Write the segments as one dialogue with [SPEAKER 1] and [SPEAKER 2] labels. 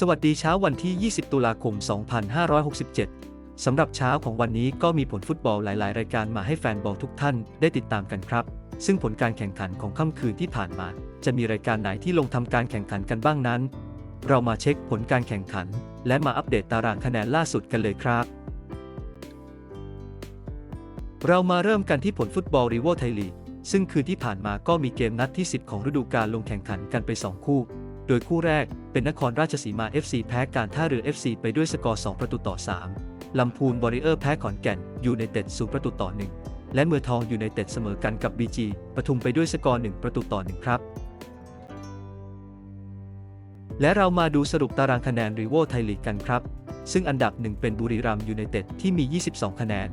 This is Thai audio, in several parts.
[SPEAKER 1] สวัสดีเช้าวันที่ 20 ตุลาคม 2567 สำหรับเช้าของวันนี้ก็มีผลฟุตบอลหลาย ๆ รายการมาให้แฟนบอลทุกท่านได้ติดตามกันครับ ซึ่งผลการแข่งขันของค่ำคืนที่ผ่านมา จะมีรายการไหนที่ลงทำการแข่งขันกันบ้างนั้น เรามาเช็คผลการแข่งขัน และมาอัปเดตตารางคะแนนล่าสุดกันเลยครับ เรามาเริ่มกันที่ผลฟุตบอลรีโวไทยลีกซึ่งคืนที่ผ่านมาก็มีเกมนัดที่ 10 ของฤดูกาลลงแข่งขันกันไป 2 คู่ โดยคู่แรกเป็นนครราชสีมา FC แพ้การท่าเรือ FC ไปด้วยสกอร์ 2 ประตูต่อ 3 ลำพูนบอริเออร์แพ้ขอนแก่นยูไนเต็ด0ประตูต่อ 1 และเมือทองยูไนเต็ดเสมอกันกับ BG ปทุมไปด้วยสกอร์ 1 ประตูต่อ 1 ครับ และเรามาดูสรุปตารางคะแนนรีโวไทยลีกกันครับ ซึ่งอันดับ 1 เป็นบุรีรัมย์ยูไนเต็ดที่มี 22 คะแนน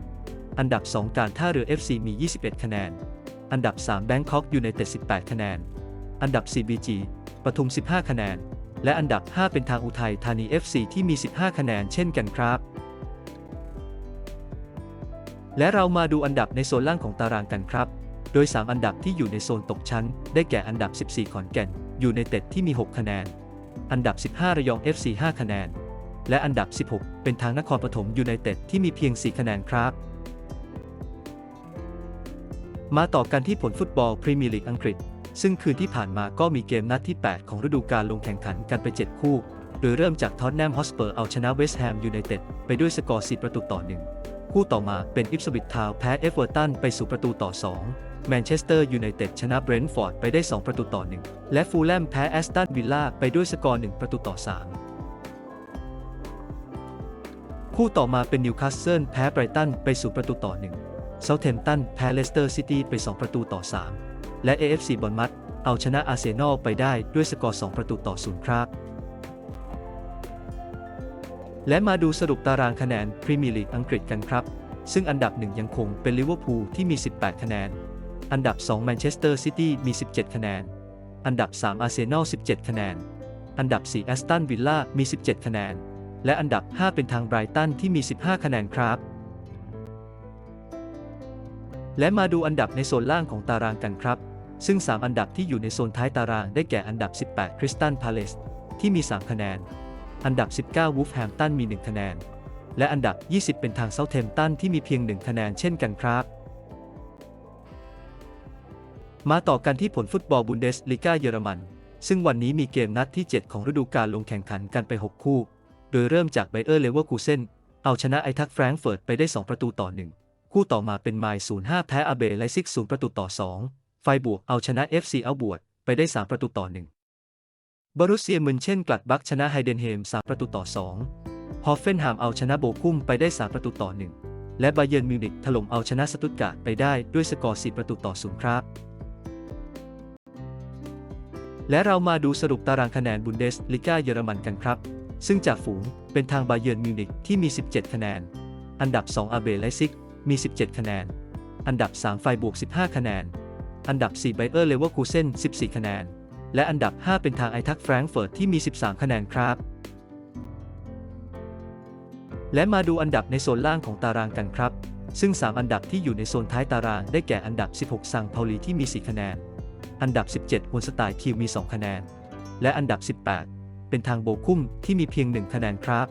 [SPEAKER 1] อันดับ 2 การท่าเรือ FC มี 21 คะแนน อันดับ 3 แบงคอกยูไนเต็ด 18 คะแนน อันดับ4 BG ปทุม 15 คะแนน และอันดับ 5 เป็นทางอุทัยธานี FC ที่มี 15 คะแนนเช่นกันครับ และเรามาดูอันดับในโซนล่างของตารางกันครับ โดย 3 อันดับที่อยู่ในโซนตกชั้น ได้แก่อันดับ 14 ขอนแก่น อยูไนเต็ดที่มี 6 คะแนน อันดับ 15 ระยอง FC 5 คะแนน และอันดับ 16 เป็นทางนครปฐมยูไนเต็ดที่มีเพียง 4 คะแนนครับมาต่อกันที่ผลฟุตบอลพรีเมียร์ลีกอังกฤษ ซึ่งคืนที่ผ่านมาก็มีเกมนัดที่ 8 ของฤดูกาลลงแข่งขันกันไป 7 คู่ โดยเริ่มจากท็อตแนมฮอสเปอร์เอาชนะเวสต์แฮมยูไนเต็ดไปด้วยสกอร์ 4 ประตูต่อ 1 คู่ต่อมาเป็นอิปสวิตทาวแพ้เอฟเวอร์ตันไปสู่ประตูต่อ 2 แมนเชสเตอร์ยูไนเต็ดชนะเบรนท์ฟอร์ดไปได้ 2 ประตูต่อ 1 และฟูลแลมแพ้แอสตันวิลล่าไปด้วยสกอร์ 1 ประตูต่อ 3คู่ต่อมาเป็นนิวคาสเซิลแพ้ไบรตันไปสู่ประตูต่อ1เซาเทมตันแพ้เลสเตอร์ซิตี้ไป 2 ประตูต่อ 3 และ AFC บอลมัด เอาชนะอาร์เซนอลไปได้ด้วยสกอร์ 2 ประตูต่อ 0 ครับ และมาดูสรุปตารางคะแนนพรีเมียร์ลีกอังกฤษกันครับ ซึ่งอันดับ 1 ยังคงเป็นลิเวอร์พูลที่มี 18 คะแนน อันดับ 2 แมนเชสเตอร์ซิตี้มี 17 คะแนน อันดับ 3 อาร์เซนอล 17 คะแนน อันดับ 4 แอสตันวิลล่ามี 17 คะแนน และอันดับ 5 เป็นทางไบรตันที่มี 15 คะแนนครับและมาดูอันดับในโซนล่างของตารางกันครับ ซึ่ง 3 อันดับที่อยู่ในโซนท้ายตารางได้แก่อันดับ 18 คริสตันพาเลสที่มี 3 คะแนน อันดับ 19 วูฟแฮมตันมี 1 คะแนน และอันดับ 20 เป็นทางเซาเทมตันที่มีเพียง 1 คะแนนเช่นกันครับ มาต่อกันที่ผลฟุตบอลบุนเดสลีกาเยอรมัน ซึ่งวันนี้มีเกมนัดที่ 7 ของฤดูกาลลงแข่งขันกันไป 6 คู่ โดยเริ่มจากไบเออร์เลเวอร์คูเซนเอาชนะไอทักแฟรงเฟิร์ตไปได้ 2 ประตูต่อ 1 คู่ต่อมาเป็นไมล์05 แพ้อาเบไลซิก 0 ประตูต่อ 2 ไฟบวกเอาชนะ FC เอาบวดไปได้ 3 ประตูต่อ 1 บรุสเซียมึนเช่นกลัดบักชนะไฮเดนเฮม 3 ประตูต่อ 2 ฮอฟเฟนฮามเอาชนะโบคุ้มไปได้ 3 ประตูต่อ 1 และบาเยิร์นมิวนิกถล่มเอาชนะสตุตการ์ดไปได้ด้วยสกอร์ 4 ประตูต่อ 0 ครับ และเรามาดูสรุปตารางคะแนนบุนเดสลิก้าเยอรมันกันครับ ซึ่งจากฝูงเป็นทางบาเยิร์นมิวนิกที่มี 17 คะแนน อันดับ 2 อาเบไลซิกมี 17 คะแนน อันดับ 3 ไฟบวก 15 คะแนน อันดับ 4 ไบเออร์เลเวอร์คูเซน14 คะแนน และอันดับ 5 เป็นทางไอทักแฟรงเฟิร์ตที่มี 13 คะแนนครับ และมาดูอันดับในโซนล่างของตารางกันครับ ซึ่ง 3 อันดับที่อยู่ในโซนท้ายตารางได้แก่อันดับ 16 ซังเปาลีที่มี 4 คะแนน อันดับ 17ฮวนสไตล์คิวมี 2 คะแนน และอันดับ 18 เป็นทางโบคุ้มที่มีเพียง 1 คะแนนครับ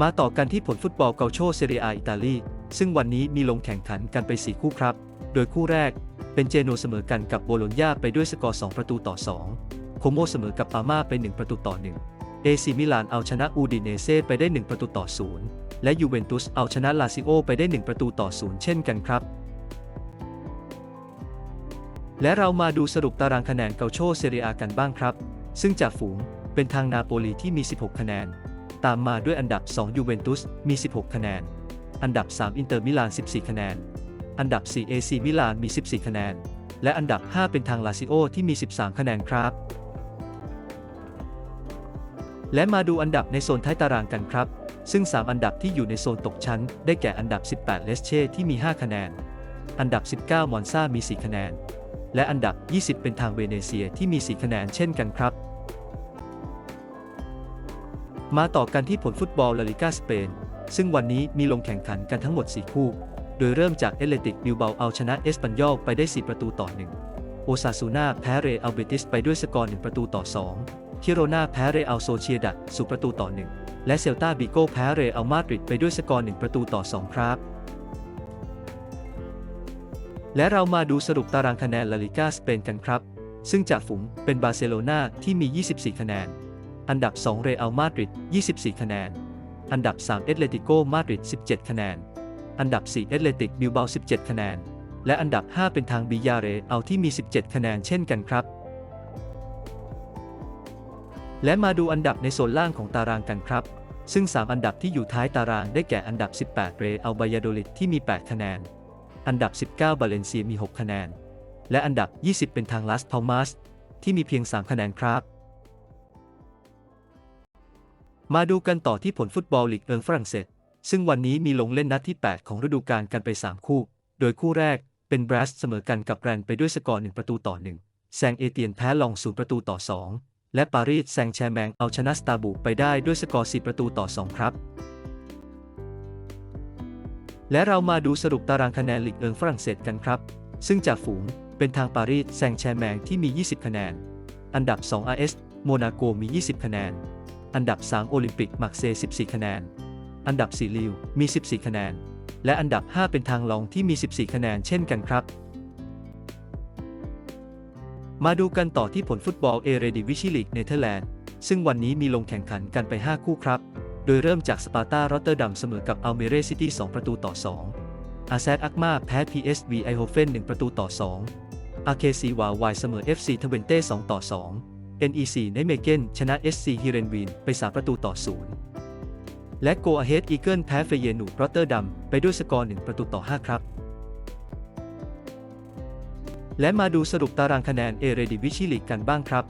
[SPEAKER 1] มาต่อกันที่ผลฟุตบอลเกาโชเซเรียอิตาลี ซึ่งวันนี้มีลงแข่งขันกันไป 4 คู่ครับ โดยคู่แรกเป็นเจโนเสมอกันกับโบโลญญาไปด้วยสกอร์ 2 ประตูต่อ 2 โคโมเสมอกับปาม่าไป 1 ประตูต่อ 1 เอซีมิลานเอาชนะอูดิเนเซ่ไปได้ 1 ประตูต่อ 0 และยูเวนตุสเอาชนะลาซิโอไปได้ 1 ประตูต่อ 0 เช่นกันครับ และเรามาดูสรุปตารางคะแนนเกาโชเซเรียกันบ้างครับ ซึ่งจากฝูงเป็นทางนาโปลีที่มี 16 คะแนน ตามมาด้วยอันดับ 2 ยูเวนตุส มี 16 คะแนน อันดับ 3 อินเตอร์มิลาน 14 คะแนน อันดับ4เอซีมิลานมี 14 คะแนน และอันดับ 5 เป็นทางลาซิโอที่มี 13 คะแนนครับ และมาดูอันดับในโซนท้ายตารางกันครับ ซึ่ง 3 อันดับที่อยู่ในโซนตกชั้น ได้แก่อันดับ 18 เลสเช่ที่มี 5 คะแนน อันดับ 19 มอนซามี 4 คะแนน และอันดับ 20 เป็นทางเวเนเซียที่มี 4 คะแนนเช่นกันครับมาต่อกันที่ผลฟุตบอลลาลิกาสเปน ซึ่งวันนี้มีลงแข่งขันกันทั้งหมด 4 คู่ โดยเริ่มจากเอเลติกบิลเบาเอาชนะเอสปันยอลไปได้ 4 ประตูต่อ 1 โอซาซูนาแพ้เรอัลเบติสไปด้วยสกอร์ 1 ประตูต่อ 2 คิโรนาแพ้เรอัลโซเชียดัดสู่ประตูต่อ 1 และเซลตาบิโกแพ้เรอัลมาดริดไปด้วยสกอร์ 1 ประตูต่อ 2 ครับและเรามาดูสรุปตารางคะแนนลาลิกาสเปนกันครับ ซึ่งจากฝูงเป็นบาร์เซโลนาที่มี 24 คะแนน อันดับ 2 เรอัลมาดริด 24 คะแนน อันดับ 3 เอตเลติโกมาดริด 17 คะแนน อันดับ 4 เอตเลติกบิลเบา 17 คะแนน และอันดับ 5 เป็นทางบิยาเรเอาที่มี 17 คะแนนเช่นกันครับ และมาดูอันดับในโซนล่างของตารางกันครับ ซึ่ง 3 อันดับที่อยู่ท้ายตารางได้แก่อันดับ 18 เรอัลบายาโดลิดที่มี 8 คะแนน อันดับ 19 บาเลนเซียมี 6 คะแนน และอันดับ 20 เป็นทางลาสพาลมาสที่มีเพียง 3 คะแนนครับ มาดูกันต่อที่ผลฟุตบอลลีกเอิงฝรั่งเศส ซึ่งวันนี้มีลงเล่นนัดที่ 8 ของฤดูกาลกันไป 3 คู่ โดยคู่แรกเป็นบรัสเสมอกันกับแรนไปด้วยสกอร์1ประตูต่อ 1 แซงเอเตียนแพ้ลอง0ประตูต่อ 2 และปารีสแซงแชร์แมงเอาชนะสตาบูไปได้ด้วยสกอร์ 4 ประตูต่อ 2 ครับ และเรามาดูสรุปตารางคะแนนลีกเอิงฝรั่งเศสกันครับ ซึ่งจากฝูงเป็นทางปารีสแซงแชร์แมงที่มี 20 คะแนน อันดับ 2 RS โมนาโกมี 20 คะแนน อันดับ 3 โอลิมปิกมักเซ 14 คะแนน อันดับ 4 ลิว มี 14 คะแนน และอันดับ 5 เป็นทางลองที่มี 14 คะแนนเช่นกันครับ มาดูกันต่อที่ผลฟุตบอลเอเรดิวิชิลีกเนเธอร์แลนด์ ซึ่งวันนี้มีลงแข่งขันกันไป 5 คู่ครับ โดยเริ่มจากสปาร์ตารอตเตอร์ดัมเสมอกับอัลเมเรซิตี้ 2 ประตูต่อ 2 อาแซดอักมาแพ้ PSV ไอโฮเฟน 1 ประตูต่อ 2อาเคซีวาวายเสมอ FC ทเวนเต้ 2 ต่อ 2 NEC ไนเมเกนชนะ SC ฮิเรนวีนไป 3 ประตูต่อ 0 และโกอาเฮดอีเกิลแพ้เฟเยนูรอตเตอร์ดัมไปด้วยสกอร์ 1 ประตูต่อ 5 ครับ และมาดูสรุปตารางคะแนนเอเรดิวิชิลีกกันบ้างครับ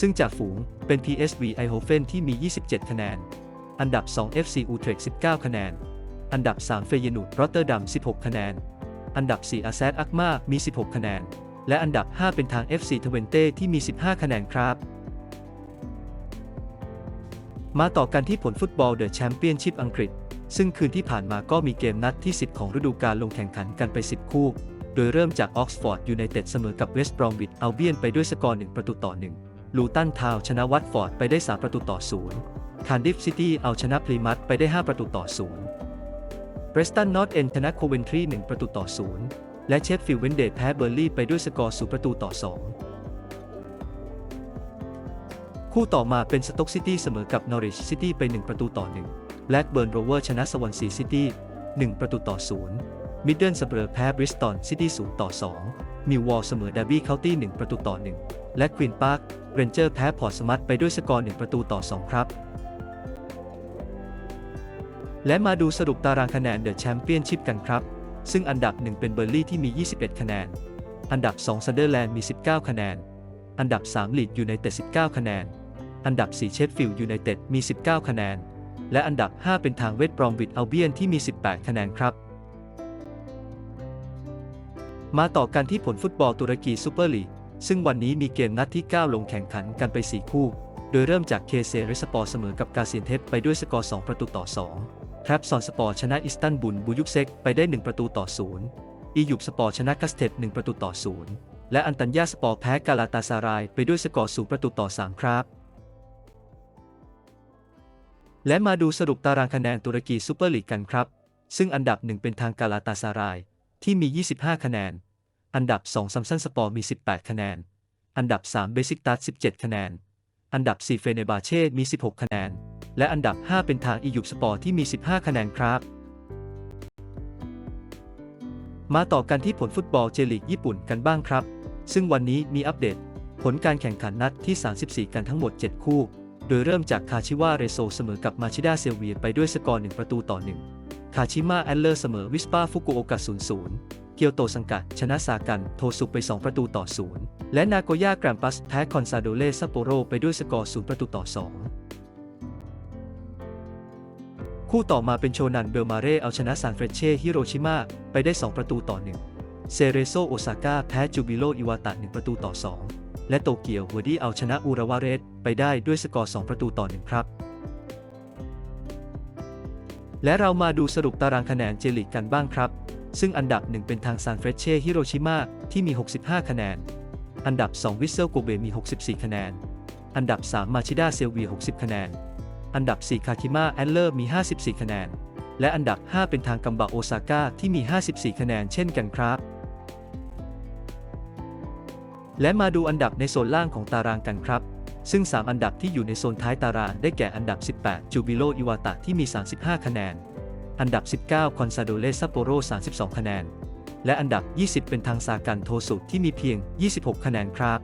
[SPEAKER 1] ซึ่งจากฝูงเป็น PSV ไอโฮเฟนที่มี 27 คะแนน อันดับ 2 FC อูเทรก19 คะแนน อันดับ 3 เฟเยนูรอตเตอร์ดัม 16 คะแนน อันดับ 4 อาแซดอักมามี 16 คะแนนและอันดับ 5 เป็นทาง FC ทเวนเต้ที่มี 15 คะแนนครับ มาต่อกันที่ผลฟุตบอลเดอะแชมเปี้ยนชิพอังกฤษ ซึ่งคืนที่ผ่านมาก็มีเกมนัดที่ 10 ของฤดูกาลลงแข่งขันกันไป 10 คู่ โดยเริ่มจากออกซฟอร์ดยูไนเต็ดเสมอกับเวสต์บรอมวิดอัลเบียนไปด้วยสกอร์ 1 ประตูต่อ 1 ลูตันทาวชนะวัตฟอร์ดไปได้ 3 ประตูต่อ 0 คาร์ดิฟซิตี้เอาชนะพลีมัตไปได้ 5 ประตูต่อ 0 เบรสตันนอตเอนชนะโคเวนทรี 1 ประตูต่อ 0 และเชฟฟิลด์เวนเดย์แพ้เบอร์ลี่ไปด้วยสกอร์ 0 ประตูต่อ 2 คู่ต่อมาเป็นสต็อกซิตี้เสมอกับนอริชซิตี้ไป 1 ประตูต่อ1แบล็กเบิร์นโรเวอร์ชนะสวอนซีซิตี้1ประตูต่อ0มิดเดิลสเปอร์แพ้บริสตันซิตี้0ต่อ2มิววอลเสมอดาร์บี้เคาน์ตี้1ประตูต่อ1และควีนพาร์คเรนเจอร์แพ้พอร์ตสมัตไปด้วยสกอร์1ประตูต่อ2ครับและมาดูสรุปตารางคะแนนเดอะแชมเปี้ยนชิพกันครับ ซึ่งอันดับ 1 เป็นเบอร์ลี่ที่มี 21 คะแนน อันดับ 2 ซันเดอร์แลนด์มี 19 คะแนน อันดับ 3 ลีดยูไนเต็ด 19 คะแนน อันดับ 4 เชฟฟิลด์ยูไนเต็ดมี 19 คะแนน และอันดับ 5 เป็นทางเวสต์บรอมวิดอัลเบียนที่มี 18 คะแนนครับ มาต่อกันที่ผลฟุตบอลตุรกีซูเปอร์ลีกซึ่งวันนี้มีเกมนัดที่ 9 ลงแข่งขันกันไป 4 คู่ โดยเริ่มจากเคเซเรสปอร์เสมอกับกาเซียนเทปไปด้วยสกอร์ 2 ประตูต่อ 2 ครับซอนสปอร์ชนะอิสตันบุลบูยุกเซกไปได้ 1 ประตูต่อ 0 อียุบสปอร์ชนะกัสเทป1ประตูต่อ 0 และอันตัญญาสปอร์แพ้กาลาตาซารายไปด้วยสกอร์ 0 ประตูต่อ 3 ครับ และมาดูสรุปตารางคะแนนตุรกีซูเปอร์ลีกกันครับ ซึ่งอันดับ1เป็นทางกาลาตาซาราย ที่มี 25 คะแนน อันดับ2ซัมซันสปอร์มี 18 คะแนน อันดับ3เบซิกตัส17 คะแนน อันดับ4เฟเนบาเช่มี 16 คะแนน และอันดับ 5 เป็นทางอียุบสปอร์ที่มี 15 คะแนนครับ มาต่อกันที่ผลฟุตบอลเจลีกญี่ปุ่นกันบ้างครับ ซึ่งวันนี้มีอัปเดต ผลการแข่งขันนัดที่ 34 กันทั้งหมด 7 คู่ โดยเริ่มจากคาชิวาเรโซเสมอกับมาชิดาเซลเวียไปด้วยสกอร์ 1 ประตูต่อ 1 คาชิมาแอลเลอร์เสมอวิสปาฟุกุโอกะ0-0 เกียวโตสังกัด ชนะซากันโทสุไป 2 ประตูต่อ 0 และนาโกย่ากรมปัสแพ้คอนซาโดเลซัปโปโรไปด้วยสกอร์ 0 ประตูต่อ 2 คู่ต่อมาเป็นโชนันเบลมาเร่เอาชนะซานเฟรเช่ฮิโรชิมาไปได้ 2 ประตูต่อ 1 เซเรโซโอซาก้าแพ้จูบิโลอิวาตะ 1 ประตูต่อ 2 และโตเกียวเวอร์ดี้เอาชนะอูราวาเรสไปได้ด้วยสกอร์ 2 ประตูต่อ 1 ครับ และเรามาดูสรุปตารางคะแนนเจลิกกันบ้างครับ ซึ่งอันดับ 1 เป็นทางซานเฟรเช่ฮิโรชิมาที่มี 65 คะแนน อันดับ 2 วิเซลโกเบมี 64 คะแนน อันดับ 3 มาชิดาเซลวี 60 คะแนน อันดับ 4 คาคิมาแอนเลอร์มี 54 คะแนน และอันดับ 5 เป็นทางกัมบะโอซาก้าที่มี 54 คะแนนเช่นกันครับ และมาดูอันดับในโซนล่างของตารางกันครับ ซึ่ง 3 อันดับที่อยู่ในโซนท้ายตารางได้แก่อันดับ 18 จูบิโลอิวาตะที่มี 35 คะแนน อันดับ 19 คอนซาโดเลซัปโปโร 32 คะแนน และอันดับ 20 เป็นทางซากันโทสุที่มีเพียง 26 คะแนนครับ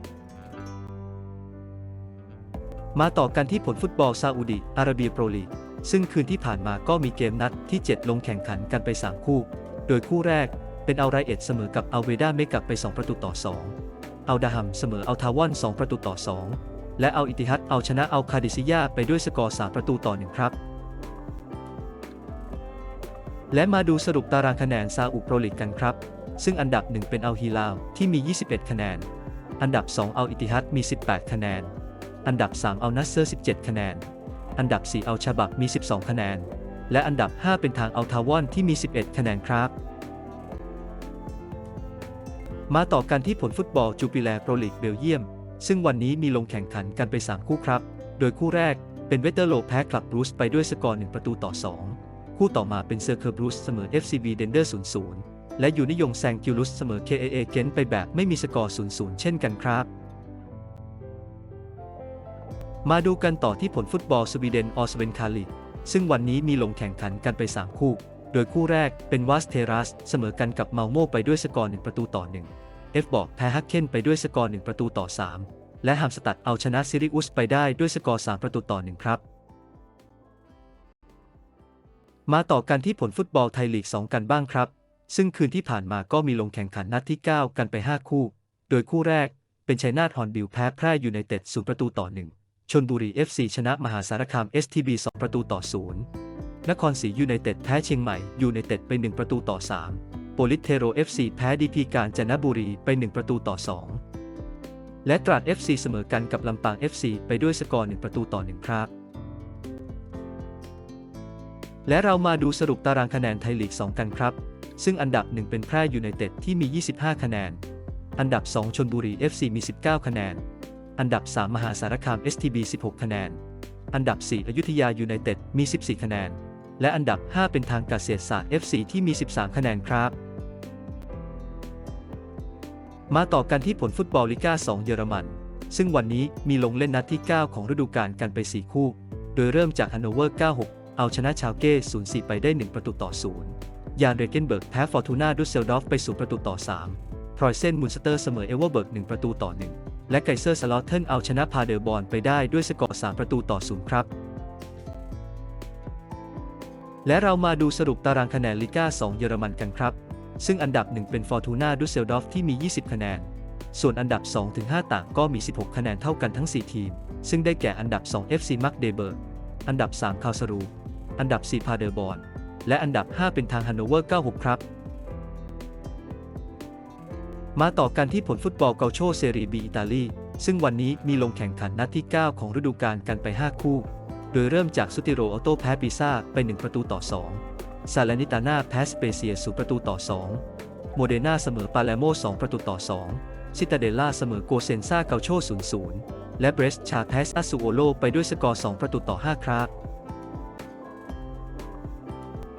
[SPEAKER 1] มาต่อกันที่ผลฟุตบอลซาอุดิอาระเบียโปรลีกซึ่งคืนที่ผ่านมาก็มีเกมนัดที่ 7 ลงแข่งขันกันไป 3 คู่ โดยคู่แรกเป็นอัลไรเอ็ดเสมอกับอัลเวดาเมกับไป 2 ประตูต่อ 2 อัลดาฮัมเสมออัลทาวอน 2 ประตูต่อ 2 และอัลอิติฮัดเอาชนะอัลคาดิซิยาไปด้วยสกอร์ 3 ประตูต่อ 1 ครับ และมาดูสรุปตารางคะแนนซาอุโปรลีกกันครับ ซึ่งอันดับ 1 เป็นอัลฮิลาลที่มี 21 คะแนน อันดับ 2 อัลอิติฮัดมี 18 คะแนน อันดับ 3 อัลนัสเซอร์ 17 คะแนน อันดับ 4 อัลชาบับมี 12 คะแนน และอันดับ 5 เป็นทางอัลทาวอนที่มี 11 คะแนนครับ มาต่อกันที่ผลฟุตบอลจูปิแลโปรลีกเบลเยียม ซึ่งวันนี้มีลงแข่งขันกันไป 3 คู่ครับ โดยคู่แรกเป็นเวเตอร์โลแพ้คลับบรูซไปด้วยสกอร์ 1 ประตูต่อ 2 คู่ต่อมาเป็นเซอร์เคอร์บรูซเสมอ FCB เดนเดอร์ 0-0 และอยู่นิยงแซงกิวลุสเสมอ KAA เกนไปแบบไม่มีสกอร์ 0-0 เช่นกันครับ มาดูกันต่อที่ผลฟุตบอลสวีเดนออสเวนคาลีกซึ่งวันนี้มีลงแข่งขันกันไป 3 คู่ โดยคู่แรกเป็นวัสเทรัสเสมอกันกับเมาโมไปด้วยสกอร์ 1 ประตูต่อ 1 เอฟบอกแพ้ฮักเคนไปด้วยสกอร์ 1 ประตูต่อ 3 และฮัมสตัดเอาชนะซิริอุสไปได้ด้วยสกอร์ 3 ประตูต่อ 1 ครับ มาต่อกันที่ผลฟุตบอลไทยลีก 2 กันบ้างครับ ซึ่งคืนที่ผ่านมาก็มีลงแข่งขันนัดที่ 9 กันไป 5 คู่ โดยคู่แรกเป็นชัยนาทฮอนบิลแพ้แพร่ยูไนเต็ด0ประตูต่อ 1ชนบุรี FC ชนะมหาสารคาม STB 2 ประตูต่อ 0 นครศรียูไนเต็ดแพ้เชียงใหม่ยูไนเต็ดไป 1 ประตูต่อ 3 โปลิสเทโร FC แพ้ดีพีการจนบุรีไป 1 ประตูต่อ 2 และตราด FC เสมอกันกับลำปาง FC ไปด้วยสกอร์ 1 ประตูต่อ 1 ครับ และเรามาดูสรุปตารางคะแนนไทยลีก 2 กันครับ ซึ่งอันดับ 1 เป็นแพร่ยูไนเต็ดที่มี 25 คะแนน อันดับ 2 ชนบุรี FC มี 19 คะแนน อันดับ 3 มหาสารคาม STB 16 คะแนน อันดับ 4 อยุธยายูไนเต็ดมี 14 คะแนน และอันดับ 5 เป็นทางเกษตรศาสตร์ FC ที่มี 13 คะแนนครับ มาต่อกันที่ผลฟุตบอลลิก้า2 เยอรมัน ซึ่งวันนี้มีลงเล่นนัดที่ 9 ของฤดูกาลกันไป 4 คู่ โดยเริ่มจากฮันโนเวอร์ 96 เอาชนะชาวเก้ 0-4 ไปได้ 1 ประตูต่อ 0 ยานเรเกนเบิร์กแพ้ฟอร์ตูนาดุสเซลดอฟไป 0 ประตูต่อ 3 พรอยเซนมุนสเตอร์เสมอเอเวอร์เบิร์ก 1 ประตูต่อ 1 และไกเซอร์สลอตเทนเอาชนะพาเดอร์บอลไปได้ด้วยสกอร์ 3 ประตูต่อ 0 ครับ และเรามาดูสรุปตารางคะแนนลิก้า2 เยอรมันกันครับ ซึ่งอันดับ 1 เป็นฟอร์ตูนาดุสเซลดอฟที่มี 20 คะแนน ส่วนอันดับ 2-5 ต่างก็มี 16 คะแนนเท่ากันทั้ง 4 ทีม ซึ่งได้แก่อันดับ 2 FC มักเดเบิร์ อันดับ 3 คาลสรู อันดับ 4 พาเดอร์บอลและอันดับ 5 เป็นทางฮันโนเวอร์ 96 ครับ มาต่อกันที่ผลฟุตบอลเกาโชเซรีบีอิตาลี ซึ่งวันนี้มีลงแข่งขันนัดที่ 9 ของฤดูกาลกันไป 5 คู่ โดยเริ่มจากสุติโรออโต้แพ้ปิซ่าไป 1 ประตูต่อ 2 ซาลานิตาน่าแพ้สเปเซียสูประตูต่อ 2 โมเดนาเสมอปาเลโม2 ประตูต่อ 2 ซิตาเดล่าเสมอโกเซนซาเกาโช0-0 และเบรสชาแพ้อาซูโอโลไปด้วยสกอร์ 2 ประตูต่อ 5 ครับ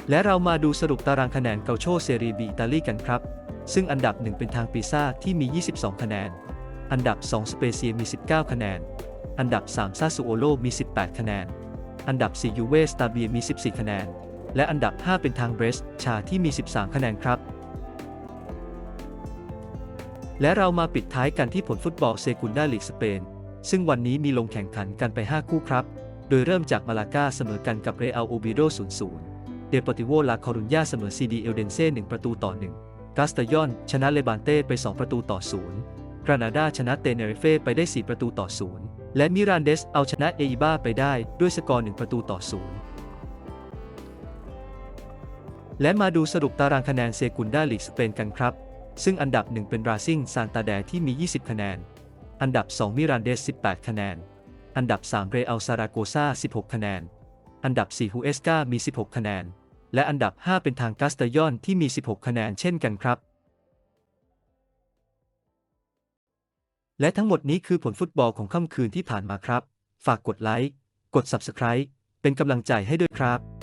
[SPEAKER 1] และเรามาดูสรุปตารางคะแนนเกาโชเซรีบีอิตาลีกันครับ ซึ่งอันดับ 1 เป็นทางปิซ่าที่มี 22 คะแนน อันดับ 2 สเปเซียมี 19 คะแนนอันดับ 3 ซาซูโอโลมี 18 คะแนน อันดับ 4 ยูเวสตาเบียมี 14 คะแนน และอันดับ 5 เป็นทางเบรสชาที่มี 13 คะแนนครับ และเรามาปิดท้ายกันที่ผลฟุตบอลเซกุนดาลีกสเปน ซึ่งวันนี้มีลงแข่งขันกันไป 5 คู่ครับ โดยเริ่มจากมาลากาเสมอกันกับเรอัลโอบิโด 0-0 เดปอติโวลาคอรุญญาเสมอซีดีเอลเดนเซ่1ประตูต่อ 1 กาสตายอน ชนะเลบานเต้ไป 2 ประตูต่อ 0 กรานาดาชนะเตเนริเฟ่ไปได้ 4 ประตูต่อ 0 และมิรานเดสเอาชนะเออิบ้าไปได้ด้วยสกอร์ 1 ประตูต่อ 0 และมาดูสรุปตารางคะแนนเซกุนดาลีกสเปนกันครับ ซึ่งอันดับ 1 เป็นราซิงซานตาแดที่มี 20 คะแนน อันดับ 2 มิรานเดส 18 คะแนน อันดับ 3 เรอัลซาราโกซา16 คะแนน อันดับ 4 ฮูเอสกามี 16 คะแนน และอันดับ 5 เป็นทางกาสตายอนที่มี 16 คะแนนเช่นกันครับ และทั้งหมดนี้คือผลฟุตบอลของค่ำคืนที่ผ่านมาครับ ฝากกดไลค์ กด Subscribe เป็นกำลังใจให้ด้วยครับ